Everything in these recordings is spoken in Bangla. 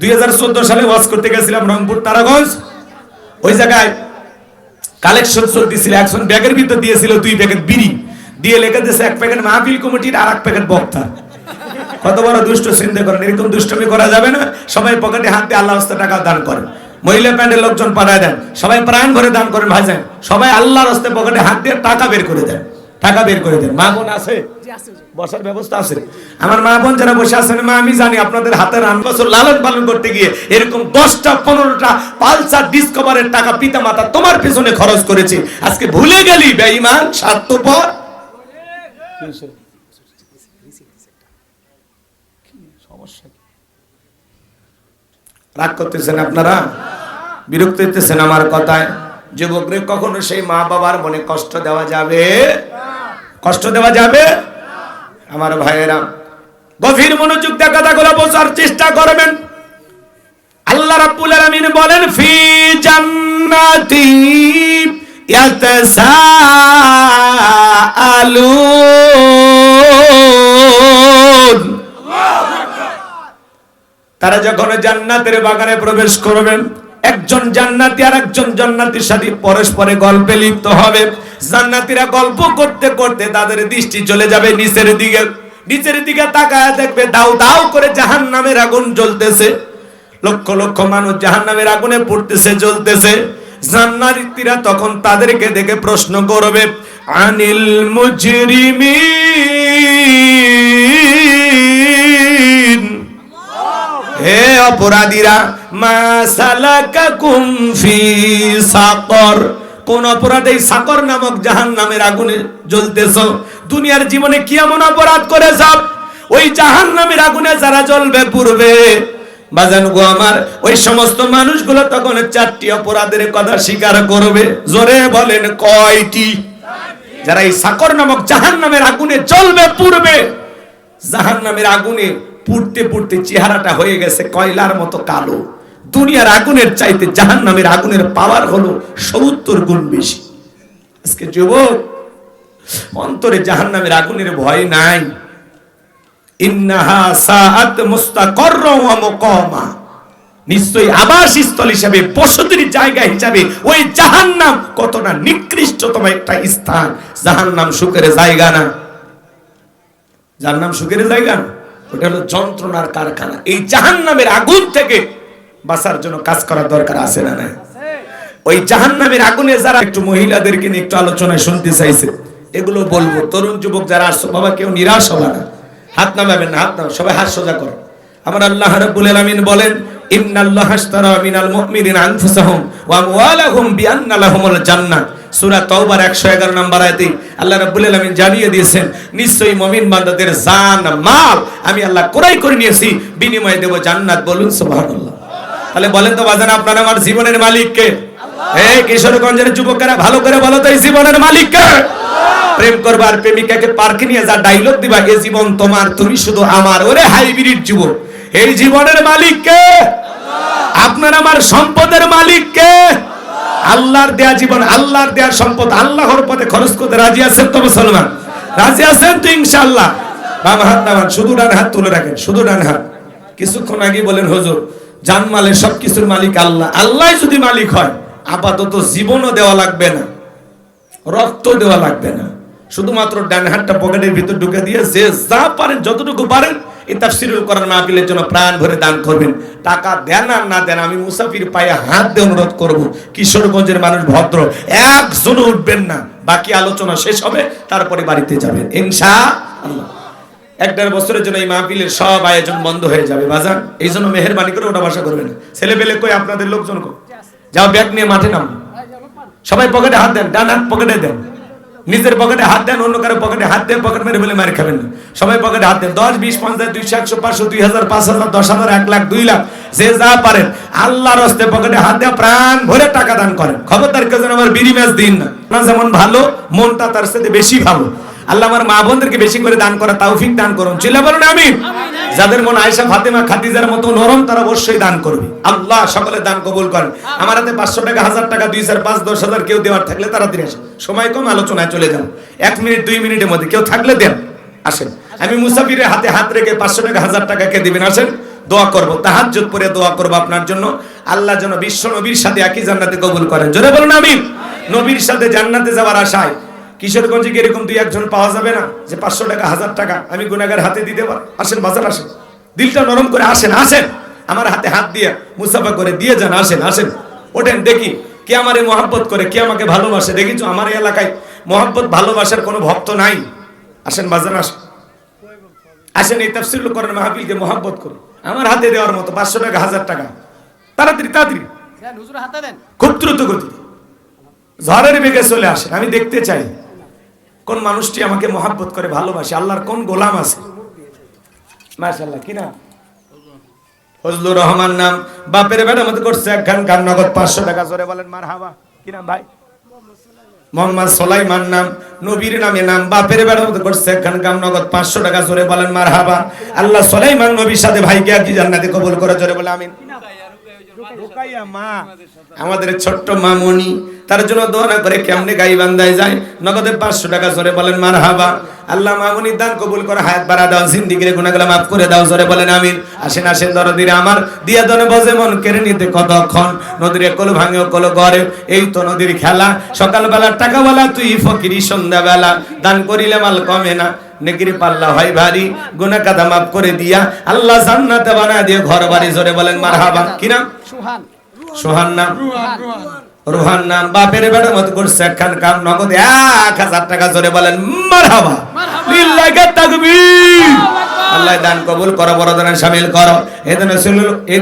দু হাজার চোদ্দ সালে ওয়াজ করতে গেছিলাম রংপুর, তারাগঞ্জ। ওই জায়গায় কালেকশন চলতেছিল একজন ব্যাগের ভিতর দিয়েছিল দুই প্যাকেট বিড়ি। দিয়ে লেখা দিয়েছে, এক প্যাকেট মাহফিল কমিটির আর এক প্যাকেট বক্তা। কত বড় দুষ্ট চিন্তা করেন, এরকম দুষ্টমি করা যাবে না। সবাই পকেটে হাত দিয়ে আল্লাহ টাকা দান করেন। মহিলা প্যান্ডের লোকজন পাঠায় দেন, সবাই প্রাণ ভরে দান করেন ভাইজান। সবাই আল্লাহর রাস্তায় পকেটে হাত দিয়ে টাকা বের করে দেন। টাকা বের করে দেন। মা বোন আছে? বসার ব্যবস্থা আছে আমার মা বোন যারা বসে আছেন মা আমি জানি আপনাদের হাতের আন বছর লালন পালন করতে গিয়ে এরকম দশটা পনেরোটা পালসার ডিসকভারের টাকা পিতা মাতা তোমার পেছনে খরচ করেছে। আজকে ভুলে গেলি বেঈমান স্বার্থপর। রাগ করতেছেন আপনারা? বিরক্ত হইতেছেন আমার কথায়? যুবকরে কখনো সেই মা বাবার মনে কষ্ট দেওয়া যাবে? কষ্ট দেওয়া যাবে? আমার ভাইয়েরা, গভীর মনোযোগ দিয়ে কথাগুলো বোঝার চেষ্টা করবেন। আল্লাহ রাব্বুল আলামিন বলেন, ফি জান্নাতি ইয়াতাসাআলুন। তারা যখন জান্নাতের বাগানে প্রবেশ করবেন একজন জান্নাতি আর একজন জান্নাতির সাথে পরস্পরে গল্পে লিপ্ত হবে। জান্নাতিরা গল্প করতে করতে তাদের দৃষ্টি চলে যাবে নিচের দিকে। নিচের দিকে তাকায় দেখবে দাও দাও করে জাহান নামের আগুন জ্বলতেছে। লক্ষ লক্ষ মানুষ জাহান নামের আগুনে পড়তেছে, জ্বলতেছে। জান্নাতিরা তখন তাদেরকে দেখে প্রশ্ন করবে, আনিল মুজরিমিন? অপরাধীরা, মা সালাকাকুম ফি সাকর। কোন অপরাধে সাকর নামক জাহান নামের আগুনে জ্বলতেছ। দুনিয়ার জীবনে কি এমন অপরাধ করে সব ওই জাহান নামের আগুনে যারা জ্বলবে পূর্বে বাজান গো আমার, ওই সমস্ত মানুষগুলো তখন চারটি অপরাধের কথা স্বীকার করবে। জোরে বলেন কয়টি? যারা এই সাকর নামক জাহান নামের আগুনে জ্বলবে পূর্বে জাহান নামের আগুনে পুড়তে পুড়তে চেহারাটা হয়ে গেছে কয়লার মতো কালো। দুনিয়ার আগুনের চাইতে জাহান নামের আগুনের পাওয়ার হলো সত্তর গুণ বেশি। আজকে যুবক, অন্তরে জাহান নামের আগুনের ভয় নাই। নিশ্চয়ই আবাসস্থল হিসাবে, বসতির জায়গা হিসাবে ওই জাহান্নাম কতটা নিকৃষ্টতম একটা স্থান। জাহান্নাম সুখের জায়গা না। যার নাম সুখের জায়গা না? ওটা হলো যন্ত্রণার কারখানা। এই জাহান নামের আগুন থেকে বাঁচার জন্য কাজ করার দরকার আছে না না ওই জাহান নামের আগুনে যারা একটু মহিলাদেরকে নিয়ে একটু আলোচনায় শুনতে চাইছে, এগুলো বলব। তরুণ যুবক যারা আসছো, বাবা, কেউ নিরাশ হবে না। হাত নামাবেন না, হাত নাম সবাই হাত সোজা করো। আমার আল্লাহ রাব্বুল আলামিন বলেন, ইন্নাল্লাহ আশতারা মিনাল মুমিনিনা আনফুসাহুম ওয়া আমওয়ালাহুম বিআন্না লাহুমুল জান্নাহ সূরা তওবার 111 নম্বর আয়াতে আল্লাহ রাব্বুল আলামিন জানিয়ে দিয়েছেন, নিশ্চয়ই মুমিন বান্দাদের জান, মাল আমি আল্লাহ ক্রয় করে নিয়েছি, বিনিময়ে দেব জান্নাত। বলুন, সুবহানাল্লাহ। তাহলে বলেন তো, বাজান, আপনার আমার জীবনের মালিক কে এই কিশোরগঞ্জের যুবকেরা, ভালো করে বলো তো, এই জীবনের মালিক কে প্রেম করবার প্রেমিকাকে পার্কে নিয়ে যা ডাইলগ দিবা, এ জীবন তোমার, তুমি শুধু আমার। ওরে হাইব্রিড যুবক, এই জীবনের মালিক কে আপনার আমার সম্পদের মালিক কে আল্লাহর দেয়া জীবন, আল্লাহর দেয়া সম্পদ, আল্লাহর পথে খরচ করতে রাজি আছেন তো মুসলমান? রাজি আছেন তো ইনশাআল্লাহ। বাম হাত নামান, শুধু ডান হাত তুলে রাখেন, শুধু ডান হাত। কিছুক্ষণ আগে বলেন, হুজুর জানমালের সবকিছুর মালিক আল্লাহ। আল্লাহ যদি মালিক হয়, আপাতত জীবনও দেওয়া লাগবে না রক্ত দেওয়া লাগবে না। শুধুমাত্র ডান হাতটা পকেটের ভিতর ঢুকে দিয়ে যে যা পারেন, যতটুকু পারেন এই তাফসিরুল কোরআন মাহফিলের জন্য প্রাণ ভরে দান করবেন। টাকা দেন আর না দেন, আমি মুসাফির পায়ে হাত দিয়ে অনুরোধ করব, কিশোরগঞ্জের মানুষ ভদ্র একজনও উঠবেন না। বাকি আলোচনা শেষ হবে, তারপরে বাড়িতে যাবেন। ইনশা এক দেড় বছরের জন্য এই মাহফিলের সব আয়োজন বন্ধ হয়ে যাবে, বাজান। এই জন্য মেহরবানি করে ওটা বাসা করবেন ছেলে পেলে কই, আপনাদের লোকজন কই? যাও ব্যাগ নিয়ে মাঠে নাম। সবাই পকেটে হাত দেন, ডান হাত পকেটে দেন। নিজের পকেটে হাত দেন, অন্য কারও পকেটে হাত দেন, পকেট মেরে বলে মার খাবেন না। সবাই পকেটে হাত দেন। দশ, বিশ, পঞ্চাশ, দুইশো, একশো, পাঁচশো, দুই হাজার পাঁচ হাজার দশ হাজার, এক লাখ, দুই লাখ, যে যা পারেন। আল্লাহর হস্তে পকেটে হাত দেওয়া প্রাণ ভরে টাকা দান করেন। খবরদার কেউ যেন আমার বিড়ি ম্যাচ দিন না। যেমন ভালো, মনটা তার সাথে বেশি ভালো। আল্লাহ আমার মা বোনদেরকে বেশি করে দান করা তৌফিক দান করুন। চিল্লা বলুন আমি যাদের মন আয়েশা, ফাতেমা, খাদিজার মতো নরম, তারা অবশ্যই দান করবে। আল্লাহ সকলে দান কবুল করেন। আমার হাতে পাঁচশো টাকা, হাজার টাকা, দুই হাজার, পাঁচ, দশ হাজার কেউ দেওয়ার থাকলে তাড়াতাড়ি আসেন সময় কম, আলোচনায় চলে যান। এক মিনিট, দুই মিনিটের মধ্যে কেউ থাকলে দেন। আসেন। আমি মুসাফিরের হাতে হাত রেখে পাঁচশো টাকা, হাজার টাকা কে দিবেন? আসেন। দোয়া করব, তাহাজ্জুদ পরে দোয়া করব আপনার জন্য। আল্লাহ যেন বিশ্ব নবীর সাথে একই জান্নাতে কবুল করেন। জোরে বলুন, আমিন। নবীর সাথে জান্নাতে যাওয়ার আশায় কিশোরগঞ্জে কি এরকম দুই একজন পাওয়া যাবে না? যে পাঁচশো টাকা হাজার টাকা আমি গুনাগার হাতে দিতে পার। আসেন বাজার আসেন। দিলটা নরম করে আসেন আসেন। আমার হাতে হাত দিয়ে মুসাফা করে দিয়ে যান আসেন আসেন। ওঠেন দেখি কে আমারে মহাব্বত করে কে আমাকে ভালোবাসে। দেখিছো আমার এলাকায় মহাব্বত ভালোবাসার কোনো ভক্ত নাই। আসেন বাজার আসেন আসেন এই তাফসির করেন মাহফিলকে মহাব্বত করুন। আমার হাতে দেওয়ার মতো পাঁচশো টাকা হাজার টাকা। তাড়াতাড়ি তাড়াতাড়ি। খুব দ্রুত গতি ঝড়ের বেগে চলে আসেন আমি দেখতে চাই। কোন মানুষটি আমাকে মহাব্বত করে ভালোবাসে? আল্লাহর কোন গোলাম আছে? মাশাল্লাহ কি না ফজলুর রহমান নাম। বাপের বেড়া মতো করছে একখান গান, নগদ পাঁচশো টাকা, জোরে বলেন মার হাবা কি নাম ভাই? মোহাম্মদ সোলাইমান নাম। নবীর নামে নাম। বাপের বেড়া মতো করছে একখান গান, নগদ পাঁচশো টাকা, জোরে বলেন মার হাবা আল্লাহ সোলাইমান নবীর সাথে ভাইকে আর কি জান্নাতে কবুল করে, জোরে বলে, আমিন। আমাদের ছোট্ট মামনি তার জন্য দোয়া না করে কেমনে গাই বান্দায় যায়? নগদে পাঁচশো টাকা জোরে বলেন মার হাবা আল্লাহ মামনি দান কবুল করে হায়াত বাড়া দাও জিন্দিগির গুণাগুলো মাফ করে দাও জোরে বলেন আমিন। আসেন আসেন দরদিরে আমার। দিয়া দনে বজে মন কেড়ে নিতে কতক্ষণ? নদীর কল ভাঙে কল গড়ে এই তো নদীর খেলা। সকালবেলা টাকাওয়ালা তুই ফকিরি সন্ধ্যাবেলা। দান করিলে মাল কমে না নেকির পাল্লা হয় ভারী। গুনাহ কাদা মাফ করে দিয়া আল্লাহ জান্নাতে বানা দিয়ে ঘর বাড়ি জোরে বলেন মারহাবা। কি নাম? সুহান। সোহান নাম? রোহান নাম? বাপের বেড়ার মত করছে একখান কাম নগদ এক হাজার টাকা জোরে বলেন মারহাবা লিল্লাহি তাকবীর। আল্লাহ দান কবুল করো বড় শামিল করো। এই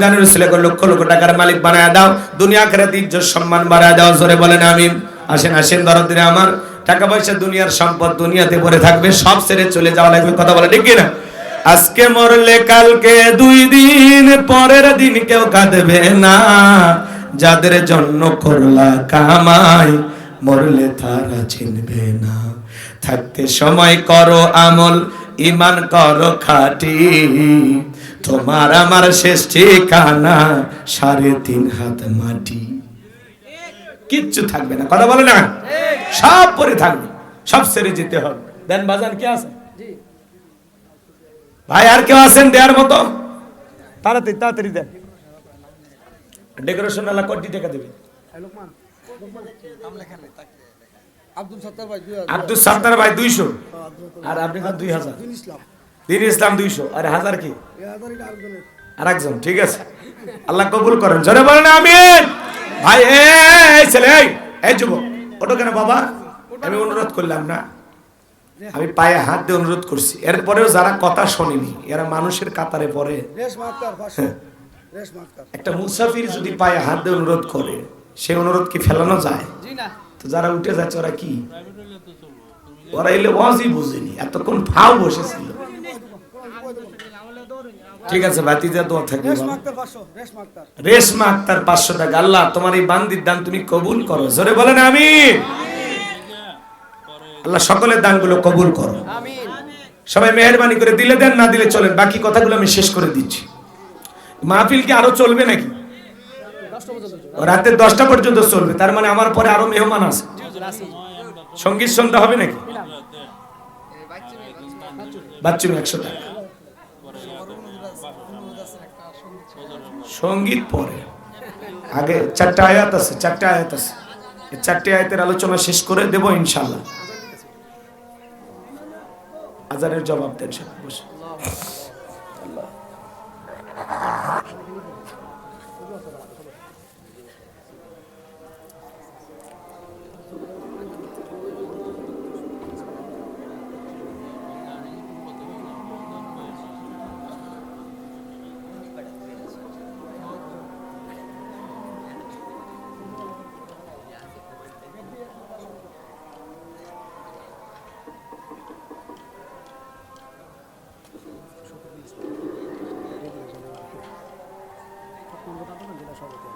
লক্ষ লক্ষ টাকার মালিক বানায় দাও। দুনিয়া আখিরাত ইজ্জত সম্মান বাড়ায় দাও জোরে বলেন আমিন। আসেন আসেন দরদিরে আমার। টাকা পয়সা দুনিয়ার সম্পদ দুনিয়াতে পড়ে থাকবে সব ছেড়ে চলে যাওয়া লাগবে কথা বলে ঠিক না আজকে মরলে কালকে দুই দিন, পরের দিন কেউ কাঁদবে না। যাদের জন্য করলা কামাই, মরলে তারা চিনবে না। থাকতে সময় করো আমল ইমান করো খাটি। তোমার আমার শেষ ঠিকানা, সাড়ে তিন হাত মাটি। কিচ্ছু থাকবে না, কথা বলে না? সব পরে থাকবে, সব সেরে যেতে হবে। দেন বাজান, কি আছে? ভাই আর কেউ আছেন দেওয়ার মতো? তাড়াতাড়ি তাড়াতাড়ি দেন। ডেকোরেশন আলা কোটি টাকা দেবে? আব্দুল সত্তার ভাই সাত্তার ভাই দুইশো। আর আপনি খান দুই হাজার। ইসলাম। দিন ইসলাম দুইশো। আর হাজার কি? আর একজন ঠিক আছে। আল্লাহ কবুল করেন। জোরে বলেন আমিন। ভাই এই ছেলে এই এই যুবক। ওটো কেন বাবা? আমি অনুরোধ করলাম না। আমি পায়ে হাত দিয়ে অনুরোধ করছি। এরপরেও যারা কথা শোনেনি এরা মানুষের কাতারে পড়ে। মাস্টার একটা মুসাফির যদি পায়ে হাত দিয়ে অনুরোধ করে সেই অনুরোধ কি ফেলানো যায়? তো যারা উঠে যাচ্ছে ওরা কি? ওরা এলে ওয়াজই বুঝেনি এতক্ষণ ফাও বসেছিল। ঠিক আছে ভাতিজা দোয়া থাকবে। রেশমা আক্তার পাঁচশো টাকা। আল্লাহ তোমার এই বান্দির দান তুমি কবুল করো। জোরে বলেন আমি আল্লাহ সকলের দানগুলো কবুল করো। সবাই মেহরবানি করে দিলে দেন না দিলে চলেন। বাকি কথাগুলো আমি শেষ করে দিচ্ছি। মাহফিল কি আরও চলবে নাকি? রাতে দশটা পর্যন্ত চলবে তার মানে আমার পরে আরও মেহমান আছে। সংগীত সন্ধ্যা হবে নাকি? বাচ্চু একশো টাকা। সংগীত পরে। আগে চারটা আয়াত আছে চারটা আয়াত আছে। চারটে আয়াতের আলোচনা শেষ করে দেব ইনশাল্লাহ আজানের জবাব দেন সাহেব বসে সভাপতি